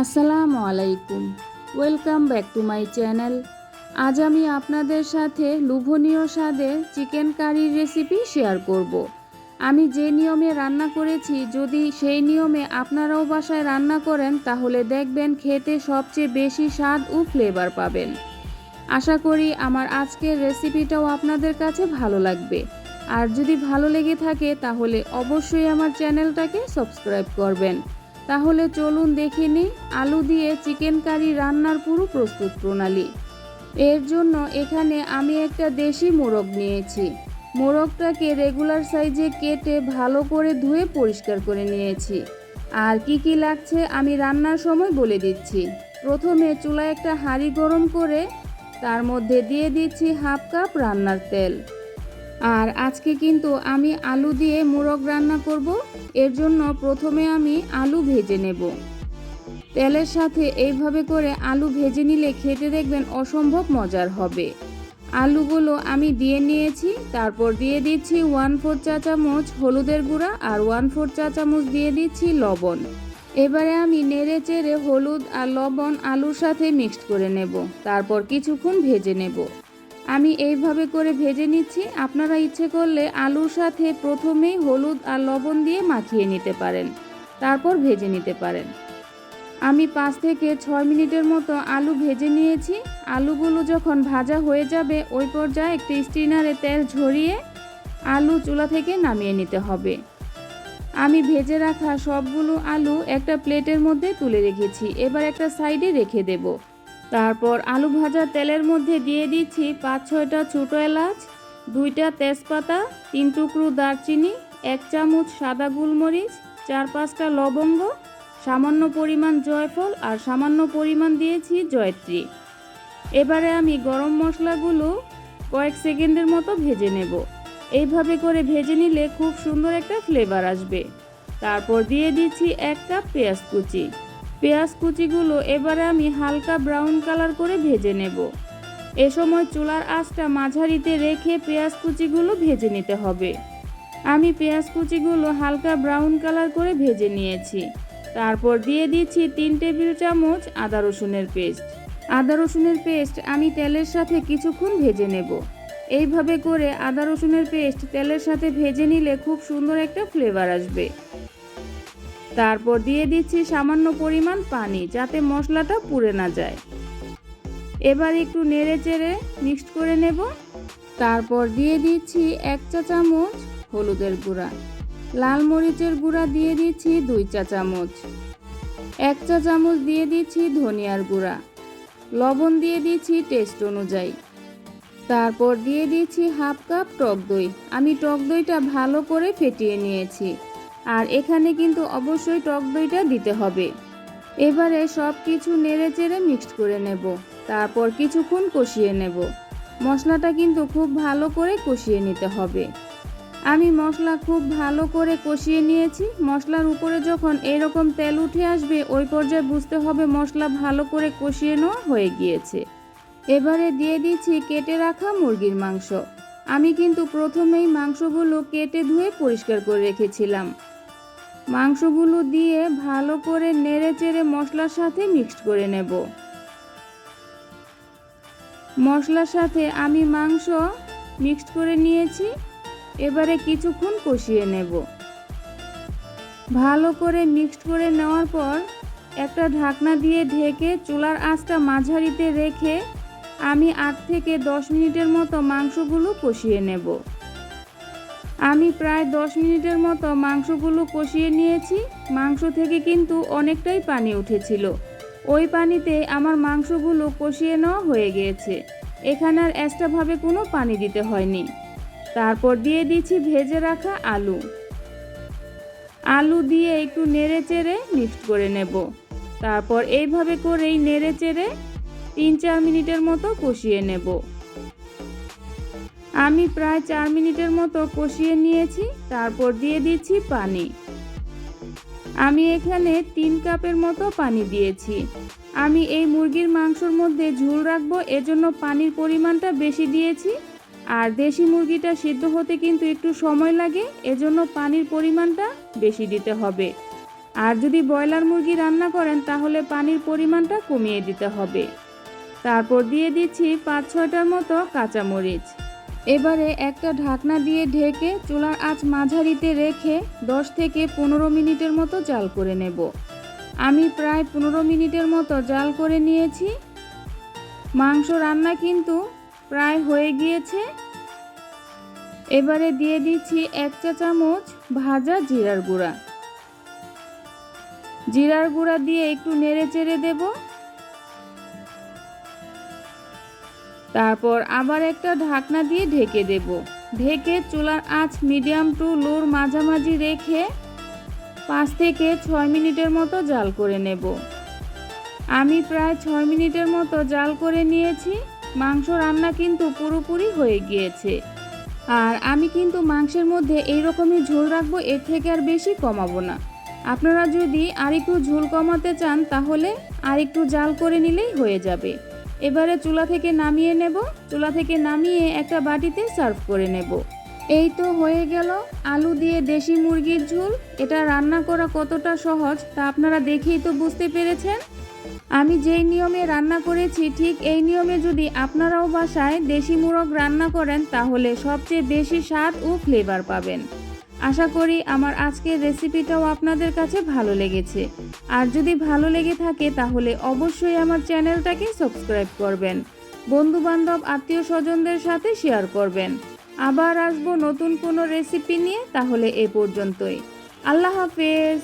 আসসালামু আলাইকুম। Welcome back to my channel আজ আমি আপনাদের সাথে লোভনীয় স্বাদের চিকেন কারির রেসিপি শেয়ার করব। আমি যে নিয়মে রান্না করেছি, যদি সেই নিয়মে আপনারাও বাসায় রান্না করেন, তাহলে দেখবেন খেতে সবচেয়ে বেশি স্বাদ ও ফ্লেভার পাবেন। আশা করি আমার আজকের রেসিপিটাও আপনাদের কাছে ভালো লাগবে। আর যদি ভালো লেগে থাকে, তাহলে অবশ্যই আমার চ্যানেলটাকে সাবস্ক্রাইব করবেন। তাহলে চলুন দেখে নিই আলু দিয়ে চিকেন কারি রান্নার পুরো প্রস্তুত প্রণালী। এর জন্য এখানে আমি একটা দেশি মোরগ নিয়েছি। মোরগটাকে রেগুলার সাইজে কেটে ভালো করে ধুয়ে পরিষ্কার করে নিয়েছি। আর কি কি লাগছে আমি রান্নার সময় বলে দিচ্ছি। প্রথমে চুলায় একটা হাঁড়ি গরম করে তার মধ্যে দিয়ে দিচ্ছি হাফ কাপ রান্নার তেল। আর আজকে কিন্তু আমি আলু দিয়ে মোরগ রান্না করব। এর জন্য প্রথমে আমি আলু ভেজে নেব। তেলের সাথে এইভাবে করে আলু ভেজে নিলে খেতে দেখবেন অসম্ভব মজার হবে। আলুগুলো আমি দিয়ে নিয়েছি, তারপর দিয়ে দিচ্ছি ওয়ান ফোর চা চামচ হলুদের গুঁড়া আর ওয়ান ফোর চা চামচ দিয়ে দিচ্ছি লবণ। এবারে আমি নেড়ে চেড়ে হলুদ আর লবণ আলুর সাথে মিক্সড করে নেব, তারপর কিছুক্ষণ ভেজে নেব। আমি এইভাবে করে ভেজে নিচ্ছি। আপনারা ইচ্ছে করলে আলুর সাথে প্রথমেই হলুদ আর লবণ দিয়ে মাখিয়ে নিতে পারেন। তারপর ভেজে নিতে পারেন। আমি পাঁচ থেকে ছয় মিনিটের মতো আলু ভেজে নিয়েছি। আলুগুলো যখন ভাজা হয়ে যাবে, ওই পর্যায়ে একটি স্টিনারে তেল ঝরিয়ে আলু চুলা থেকে নামিয়ে নিতে হবে। আমি ভেজে রাখা সবগুলো আলু একটা প্লেটের মধ্যে তুলে রেখেছি। এবার একটা সাইডে রেখে দেবো। তারপর আলু ভাজা তেলের মধ্যে দিয়ে দিচ্ছি পাঁচ, ছয়টা ছোটো এলাচ, দুইটা তেজপাতা, তিন টুকরো দারচিনি, এক চামচ সাদা গোলমরিচ, চার পাঁচটা লবঙ্গ, সামান্য পরিমাণ জয়ফল আর সামান্য পরিমাণ দিয়েছি জয়ত্রী। এবারে আমি গরম মশলাগুলো কয়েক সেকেন্ডের মতো ভেজে নেব। এইভাবে করে ভেজে নিলে খুব সুন্দর একটা ফ্লেভার আসবে। তারপর দিয়ে দিচ্ছি এক কাপ পেঁয়াজ কুচি। পেঁয়াজ কুচিগুলো এবারে আমি হালকা ব্রাউন কালার করে ভেজে নেব। এ সময় চুলার আঁচটা মাঝারিতে রেখে পেঁয়াজ কুচিগুলো ভেজে নিতে হবে। আমি পেঁয়াজ কুচিগুলো হালকা ব্রাউন কালার করে ভেজে নিয়েছি। তারপর দিয়ে দিচ্ছি তিন টেবিল চামচ আদা রসুনের পেস্ট। আদা রসুনের পেস্ট আমি তেলের সাথে কিছুক্ষণ ভেজে নেব। এইভাবে করে আদা রসুনের পেস্ট তেলের সাথে ভেজে নিলে খুব সুন্দর একটা ফ্লেভার আসবে। তারপর দিয়ে দিচ্ছি সামান্য পরিমাণ পানি যাতে মশলাটা পুড়ে না যায়। এবার একটু নেড়ে চেড়ে মিক্সড করে নেব। তারপর দিয়ে দিচ্ছি এক চা চামচ হলুদের গুঁড়া। লাল মরিচের গুঁড়া দিয়ে দিচ্ছি দুই চা চামচ। এক চা চামচ দিয়ে দিচ্ছি ধনিয়ার গুঁড়া। লবণ দিয়ে দিচ্ছি টেস্ট অনুযায়ী। তারপর দিয়ে দিচ্ছি হাফ কাপ টক দই। আমি টক দইটা ভালো করে ফেটিয়ে নিয়েছি। আর এখানে কিন্তু অবশ্যই টক দইটা দিতে হবে। এবারে সব কিছু নেড়ে চেড়ে মিক্সড করে নেব, তারপর কিছুক্ষণ কষিয়ে নেব। মশলাটা কিন্তু খুব ভালো করে কষিয়ে নিতে হবে। আমি মশলা খুব ভালো করে কষিয়ে নিয়েছি। মশলার উপরে যখন এরকম তেল উঠে আসবে, ওই পর্যায়ে বুঝতে হবে মশলা ভালো করে কষিয়ে নেওয়া হয়ে গিয়েছে। এবারে দিয়ে দিচ্ছি কেটে রাখা মুরগির মাংস। আমি কিন্তু প্রথমেই মাংসগুলো কেটে ধুয়ে পরিষ্কার করে রেখেছিলাম। মাংসগুলো দিয়ে ভালো করে নেড়ে চেড়ে মশলার সাথে মিক্সড করে নেব। মশলার সাথে আমি মাংস মিক্সড করে নিয়েছি, এবারে কিছুক্ষণ কষিয়ে নেব। ভালো করে মিক্সড করে নেওয়ার পর একটা ঢাকনা দিয়ে ঢেকে চুলার আঁচটা মাঝারিতে রেখে আমি আট থেকে দশ মিনিটের মতো মাংসগুলো কষিয়ে নেব। আমি প্রায় দশ মিনিটের মতো মাংসগুলো কষিয়ে নিয়েছি। মাংস থেকে কিন্তু অনেকটাই পানি উঠেছিল। ওই পানিতে আমার মাংসগুলো কষিয়ে নেওয়া হয়ে গিয়েছে। এখানে আর এক্সট্রাভাবে কোনো পানি দিতে হয়নি। তারপর দিয়ে দিচ্ছি ভেজে রাখা আলু। আলু দিয়ে একটু নেড়ে চেড়ে মিক্সড করে নেব। তারপর এইভাবে করেই নেড়ে চেড়ে তিন চার মিনিটের মতো কষিয়ে নেব। আমি প্রায় চার মিনিটের মতো কষিয়ে নিয়েছি, তারপর দিয়ে দিচ্ছি পানি। আমি এখানে তিন কাপের মতো পানি দিয়েছি। আমি এই মুরগির মাংসর মধ্যে ঝুল রাখব, এজন্য পানির পরিমাণটা বেশি দিয়েছি। আর দেশি মুরগিটা সিদ্ধ হতে কিন্তু একটু সময় লাগে, এজন্য পানির পরিমাণটা বেশি দিতে হবে। আর যদি ব্রয়লার মুরগি রান্না করেন, তাহলে পানির পরিমাণটা কমিয়ে দিতে হবে। তারপর দিয়ে দিচ্ছি পাঁচ ছয়টার মতো কাঁচামরিচ। এবারে একটা ঢাকনা দিয়ে ঢেকে চুলার আঁচ মাঝারিতে রেখে দশ থেকে পনেরো মিনিটের মতো জাল করে নেব। আমি প্রায় পনেরো মিনিটের মতো জাল করে নিয়েছি। মাংস রান্না কিন্তু প্রায় হয়ে গিয়েছে। এবারে দিয়ে দিচ্ছি এক চা চামচ ভাজা জিরার গুঁড়া। জিরার গুঁড়া দিয়ে একটু নেড়ে চেড়ে দেব। তারপর আবার একটা ঢাকনা দিয়ে ঢেকে দেব। ঢেকে চুলার আঁচ মিডিয়াম টু লোর মাঝামাঝি রেখে পাঁচ থেকে ছয় মিনিটের মতো জাল করে নেব। আমি প্রায় ছয় মিনিটের মতো জাল করে নিয়েছি। মাংস রান্না কিন্তু পুরোপুরি হয়ে গিয়েছে। আর আমি কিন্তু মাংসের মধ্যে এইরকমই ঝোল রাখব, এর থেকে আর বেশি কমাবো না। আপনারা যদি আরেকটু ঝোল কমাতে চান, তাহলে আরেকটু জাল করে নিলেই হয়ে যাবে। এবারে চুলা থেকে নামিয়ে নেব। চুলা থেকে নামিয়ে একটা বাটিতে সার্ভ করে নেব। এই তো হয়ে গেল আলু দিয়ে দেশি মুরগির ঝোল। এটা রান্না করা কতটা সহজ তা আপনারা দেখেই তো বুঝতে পেরেছেন। আমি যেই নিয়মে রান্না করেছি, ঠিক এই নিয়মে যদি আপনারাও বাসায় দেশি মুরগ রান্না করেন, তাহলে সবচেয়ে বেশি স্বাদ ও ফ্লেভার পাবেন। আশা করি আমার আজকের রেসিপিটাও আপনাদের কাছে ভালো লেগেছে। আর যদি ভালো লেগে থাকে তাহলে অবশ্যই আমার চ্যানেলটাকে সাবস্ক্রাইব করবেন। বন্ধুবান্ধব আত্মীয় স্বজনদের সাথে শেয়ার করবেন। আবার আসব নতুন কোনো রেসিপি নিয়ে তাহলে এ পর্যন্তই। আল্লাহ হাফেজ।